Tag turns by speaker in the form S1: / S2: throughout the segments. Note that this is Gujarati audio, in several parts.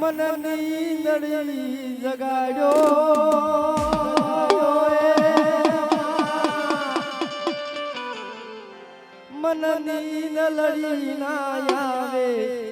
S1: મનની દડી જગાડ્યો. મનની નલડી ના આવે.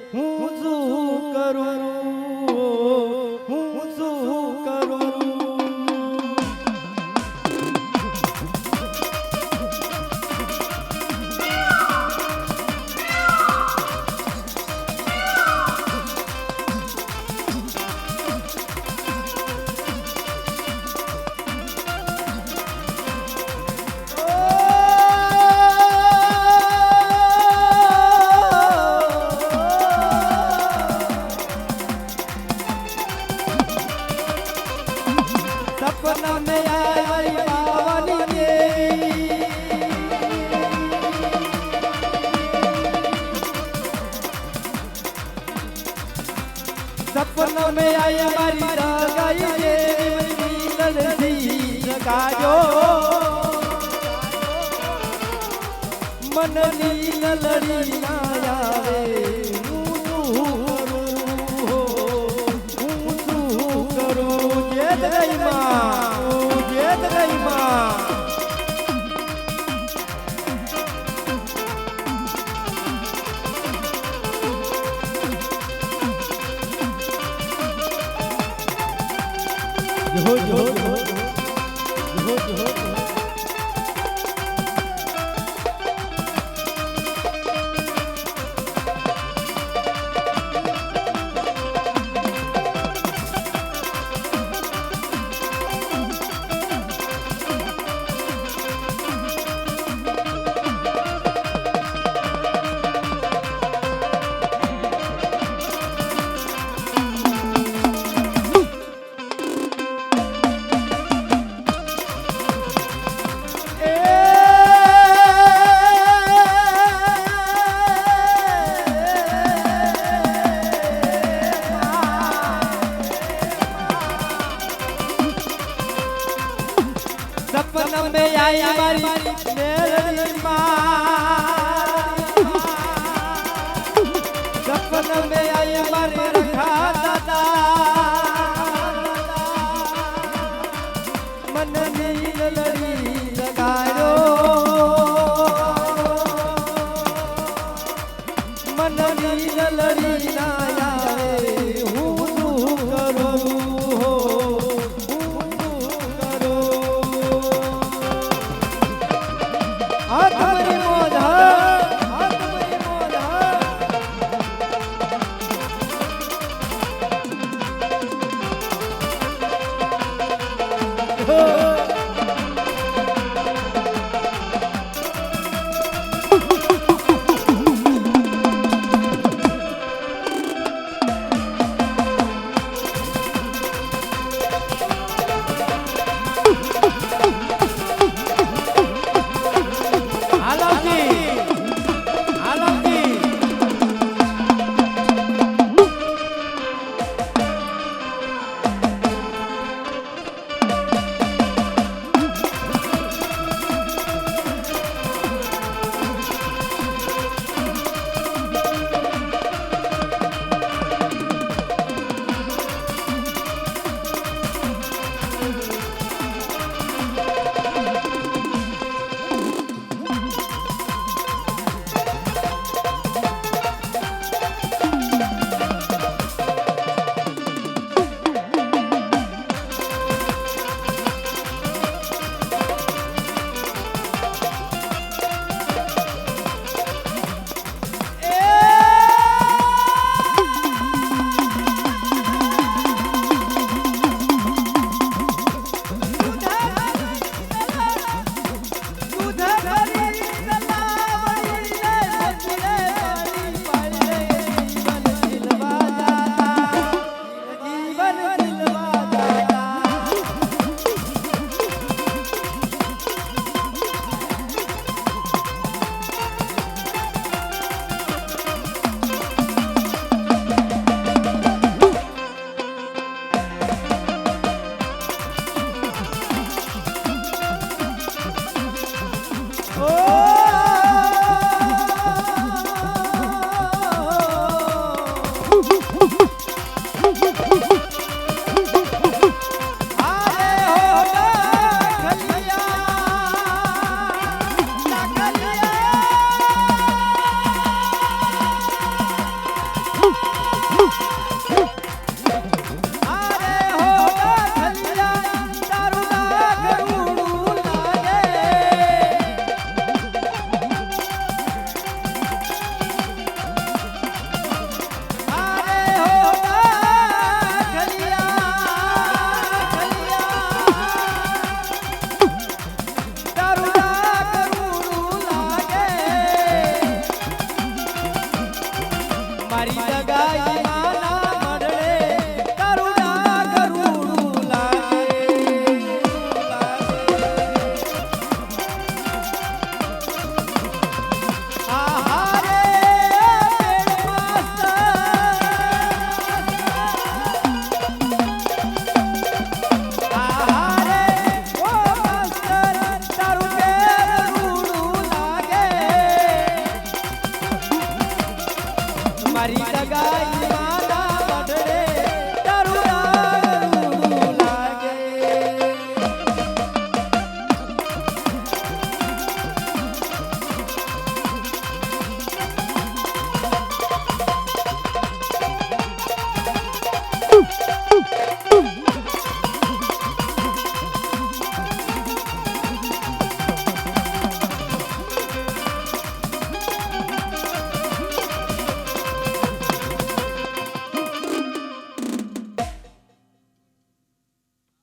S1: સપનો મે આયા મારી સગાઈ જે મનથી કાયો મનની લડી માયા હું શું કરું જે દઈ માં. જો सपना में आई हमारी मेरी माँ सपना में आई हमारी रखा दादा मन नील लड़ी जगायो हो